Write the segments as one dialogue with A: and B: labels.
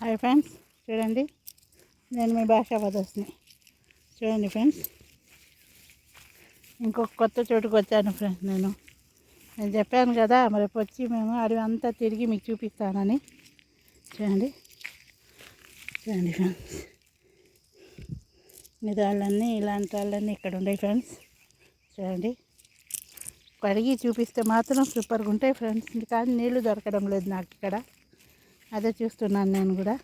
A: Hi friends చూడండి. నేను మీ భాషా వదస్ని చూడండి ఫ్రెండ్స్. ఇంకొక కొత్త చోటుకు వచ్చాను ఫ్రెండ్స్ నేను. నేను చెప్పాను కదా మరి వచ్చి మేము అడవి అంతా తిరిగి మీకు చూపిస్తానని. చూడండి. చూడండి ఫ్రెండ్స్. ఇది వాళ్ళన్నీ ఇలాంటి వాళ్ళన్నీ ఇక్కడ ఉన్నాయి ఫ్రెండ్స్. చూడండి. కడిగి చూపిస్తే మాత్రం సూపర్గా ఉంటాయి ఫ్రెండ్స్. కానీ నీళ్ళు దొరకడం లేదు నాకు ఇక్కడ. అదే చూస్తున్నాను నేను కూడా.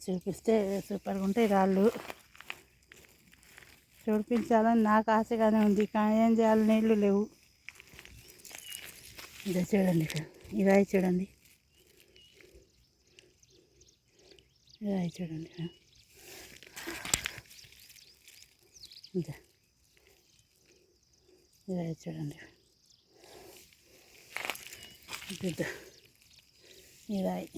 A: చూపిస్తే సూపర్గా ఉంటాయి రాళ్ళు. చూపించాలని నాకు ఆశగానే ఉంది కానీ ఏం చేయాలి? నీళ్ళు లేవు. ఇదే చూడండి ఇక్కడ. ఈ చూడండి. ఈ చూడండి. ఇక్కడ. ఇదే. ఈ రాయి చూడండి ఇది ఈ రాయి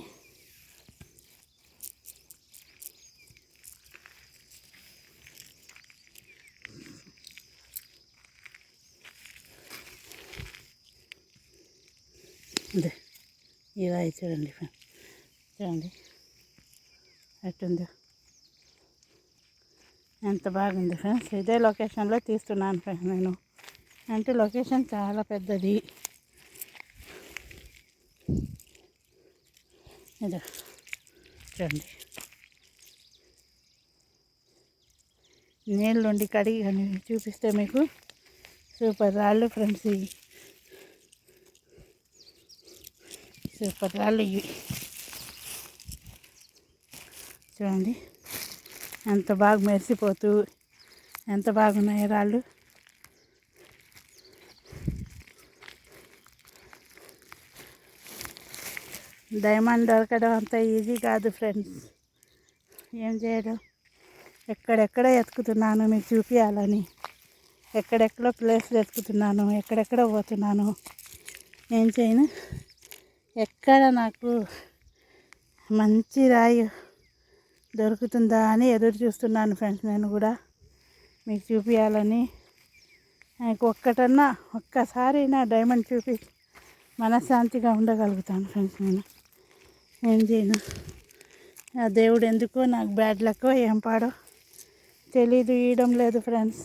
A: ఇదే ఈ రాయి చూడండి ఫ్రెండ్ చూడండి ఎట్టుందో ఎంత బాగుంది ఫ్రెండ్స్ ఇదే లొకేషన్లో తీస్తున్నాను ఫ్రెండ్స్ నేను అంటే లొకేషన్ చాలా పెద్దది. ఇదో చూడండి. నీళ్ళుండి కడిగి కానీ చూపిస్తే మీకు సూపర్ రాళ్ళు ఫ్రెండ్స్ ఇవి. సూపర్ రాళ్ళు ఇవి. చూడండి. ఎంత బాగా మెరిసిపోతూ ఎంత బాగున్నాయి రాళ్ళు. డైమండ్ దొరకడం అంత ఈజీ కాదు ఫ్రెండ్స్. ఏం చేయడం? ఎక్కడెక్కడ ఎత్తుకుతున్నాను మీకు చూపించాలని ఎక్కడెక్కడ ప్లేస్లు ఎత్తుకుతున్నాను ఎక్కడెక్కడ పోతున్నాను. ఏం చేయను? ఎక్కడ నాకు మంచి రాయి దొరుకుతుందా అని ఎదురు చూస్తున్నాను ఫ్రెండ్స్ నేను కూడా. మీకు చూపించాలని నాకు ఒక్కటన్నా ఒక్కసారి నా డైమండ్ చూపి మనశ్శాంతిగా ఉండగలుగుతాను ఫ్రెండ్స్ నేను. ఏం చేయను. ఆ దేవుడు ఎందుకో నాకు బ్యాడ్ లక్కో ఏం పాడో తెలీదు ఇయడం లేదు ఫ్రెండ్స్.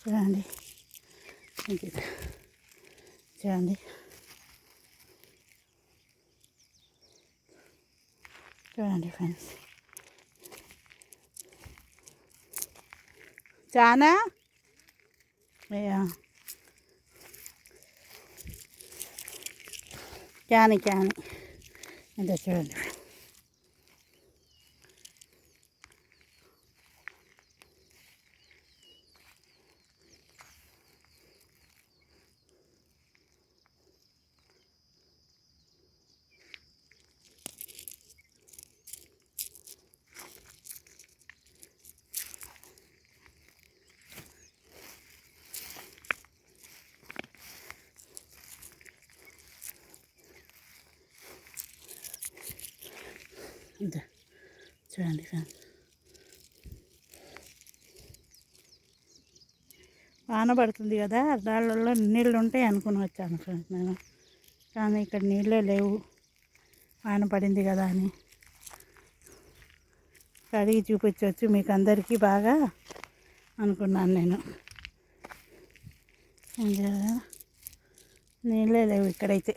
A: చూడండి. చూడండి. చూడండి ఫ్రెండ్స్. చాలా అయ్యా క్యాని క్యాని ఇదే చూడండి ఇదే చూడండి ఫ్రెండ్స్ వాన పడుతుంది కదా రాళ్ళల్లో నీళ్ళు ఉంటాయి అనుకుని వచ్చాను ఫ్రెండ్స్ నేను. కానీ ఇక్కడ నీళ్ళే లేవు. వాన పడింది కదా అని. కడిగి చూపించవచ్చు మీకు అందరికీ బాగా అనుకున్నాను నేను. ఏం చేయాలి? నీళ్ళే లేవు ఇక్కడైతే.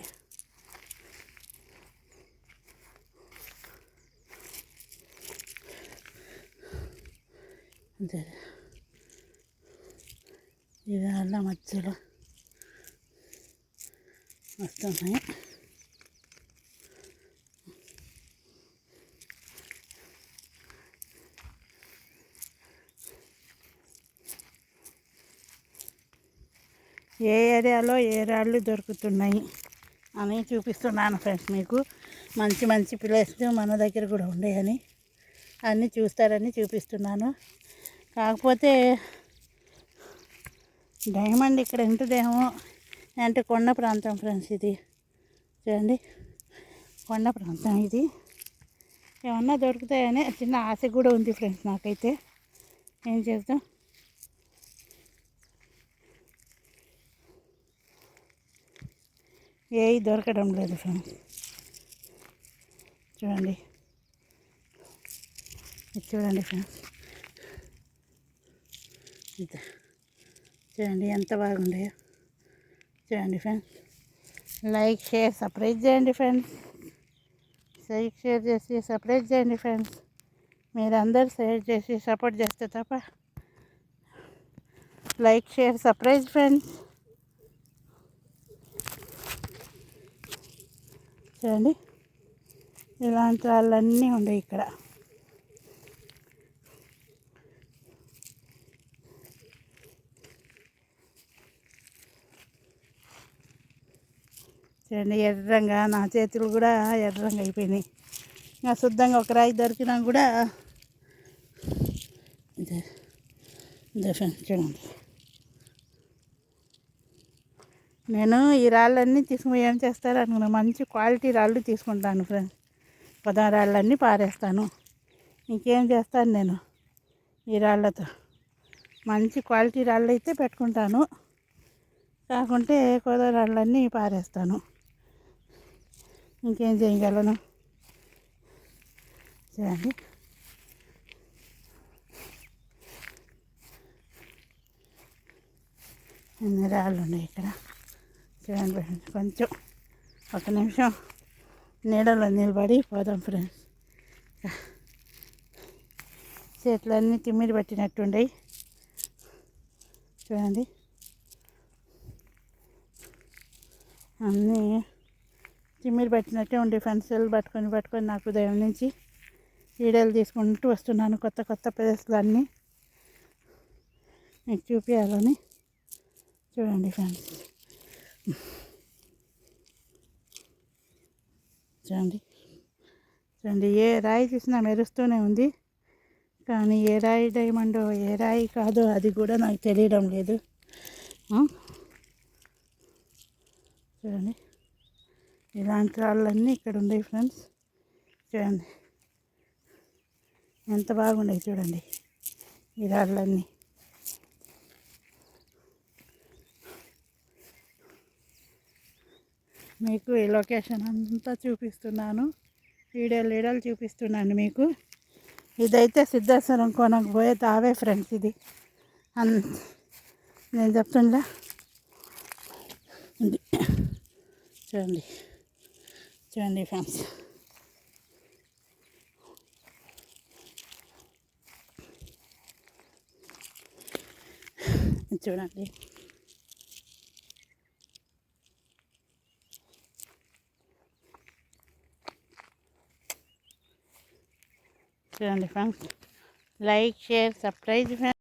A: అదే ఇది అల్ల మధ్యలో వస్తున్నాయి ఏ ఏరియాలో ఏ రాళ్ళు దొరుకుతున్నాయి అని చూపిస్తున్నాను ఫ్రెండ్స్ మీకు. మంచి మంచి ప్లేస్ మన దగ్గర కూడా ఉన్నాయని అన్నీ చూస్తారని చూపిస్తున్నాను. కాకపోతే డైమండ్ ఇక్కడ ఉంటుందేమో అంటే కొండ ప్రాంతం ఫ్రెండ్స్ ఇది. చూడండి. కొండ ప్రాంతం ఇది. ఏమన్నా దొరుకుతాయని చిన్న ఆశ కూడా ఉంది ఫ్రెండ్స్ నాకైతే. ఏం చేద్దాం? ఏ దొరకడం లేదు ఫ్రెండ్స్. చూడండి. చూడండి ఫ్రెండ్స్. చూడండి ఎంత బాగుండాయో చూడండి ఫ్రెండ్స్. లైక్ షేర్ సపరేట్ చేయండి ఫ్రెండ్స్. లైక్ షేర్ చేసి సపరేట్ చేయండి ఫ్రెండ్స్. మీరందరూ షేర్ చేసి సపోర్ట్ చేస్తే తప్ప. Like share surprise friends. చూడండి. ఇలాంటి వాళ్ళన్నీ ఉన్నాయి ఇక్కడ. చూడండి ఎర్రంగా నా చేతులు కూడా ఎర్రంగా అయిపోయినాయి. ఇంకా శుద్ధంగా ఒక రాయి దొరికినా కూడా చూడండి. నేను ఈ రాళ్ళన్నీ తీసుకుని ఏం చేస్తారు అనుకున్నా. మంచి క్వాలిటీ రాళ్ళు తీసుకుంటాను ఫ్రెండ్స్. పదం రాళ్ళన్నీ పారేస్తాను. ఇంకేం చేస్తాను నేను ఈ రాళ్ళతో? మంచి క్వాలిటీ రాళ్ళు అయితే పెట్టుకుంటాను. కాకుంటే కొద రాళ్ళన్నీ పారేస్తాను. ఇంకేం చేయగలను చూడండి. అన్ని రాళ్ళు ఉన్నాయి ఇక్కడ? చూడండి ఫ్రెండ్స్ కొంచెం ఒక నిమిషం నీడలో నిలబడి పోదాం ఫ్రెండ్స్. చేతులన్నీ తిమ్మిడి పట్టినట్టుండయి. చూడండి. అన్నీ తిమ్మిరి పట్టినట్టే ఉండి ఫెన్సిల్ పట్టుకొని పట్టుకొని నాకు ఉదయం నుంచి వీడియోలు తీసుకుంటూ వస్తున్నాను కొత్త కొత్త ప్రదేశాలన్నీ మీకు చూపించాలని చూడండి ఫ్రెండ్స్. చూడండి. చూడండి ఏ రాయి చూసినా మెరుస్తూనే ఉంది. కానీ ఏ రాయి డైమండ్ ఏ రాయి కాదో అది కూడా నాకు తెలియడం లేదు. చూడండి. ఇలాంటి రాళ్ళన్నీ ఇక్కడ ఉన్నాయి ఫ్రెండ్స్. చూడండి. ఎంత బాగున్నాయి చూడండి ఈ రాళ్ళన్నీ. మీకు ఈ లొకేషన్ అంతా చూపిస్తున్నాను. వీడియో వీడియోలు చూపిస్తున్నాను మీకు. ఇదైతే సిద్ధేశ్వరం కోనకు పోయే తావే ఫ్రెండ్స్ ఇది. అన్ నేను చెప్తుండా ఇది చూడండి చూడండి ఫ్రెండ్స్ చూడండి చూడండి friends like share subscribe friends